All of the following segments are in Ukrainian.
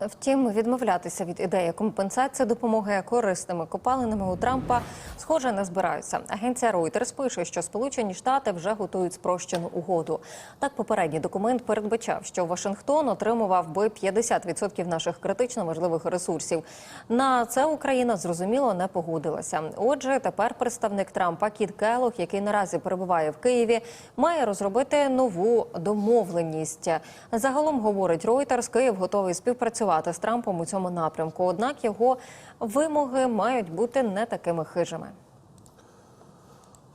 Втім, відмовлятися від ідеї компенсації допомоги корисними копалинами у Трампа схоже не збираються. Агенція Reuters пише, що Сполучені Штати вже готують спрощену угоду. Так, попередній документ передбачав, що Вашингтон отримував би 50% наших критично важливих ресурсів. На це Україна зрозуміло не погодилася. Отже, тепер представник Трампа Кіт Келлог, який наразі перебуває в Києві, має розробити нову домовленість. Загалом говорить Reuters, Київ готовий співпрацювати з Трампом у цьому напрямку. Однак його вимоги мають бути не такими хижими.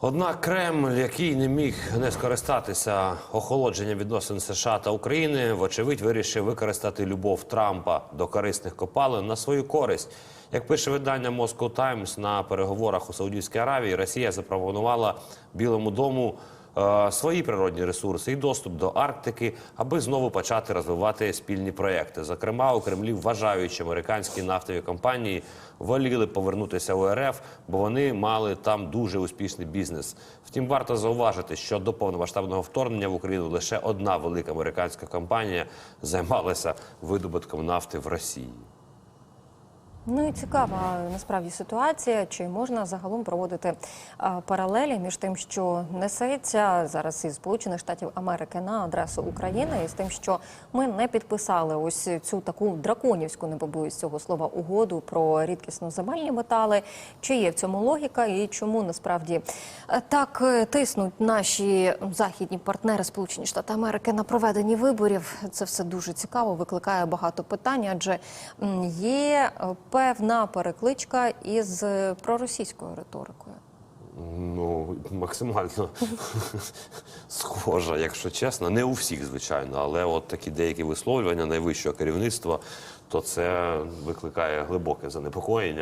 Однак Кремль, який не міг не скористатися охолодженням відносин США та України, вочевидь вирішив використати любов Трампа до корисних копалин на свою користь. Як пише видання Moscow Times, на переговорах у Саудівській Аравії Росія запропонувала Білому дому е, свої природні ресурси і доступ до Арктики, аби знову почати розвивати спільні проекти. Зокрема, у Кремлі вважають, що американські нафтові компанії воліли повернутися у РФ, бо вони мали там дуже успішний бізнес. Втім, варто зауважити, що до повномасштабного вторгнення в Україну лише одна велика американська компанія займалася видобутком нафти в Росії. Ну і цікава насправді ситуація. Чи можна загалом проводити паралелі між тим, що несеться зараз із Сполучених Штатів Америки на адресу України, і з тим, що ми не підписали ось цю таку драконівську, не побоюсь цього слова, угоду про рідкісно земельні метали. Чи є в цьому логіка, і чому насправді е, так е, тиснуть наші західні партнери Сполучені Штати Америки на проведенні виборів? Це все дуже цікаво, викликає багато питань, адже є е, певна перекличка із е, проросійською риторикою. Ну, максимально схожа, якщо чесно. Не у всіх, звичайно, але от такі деякі висловлювання найвищого керівництва, то це викликає глибоке занепокоєння.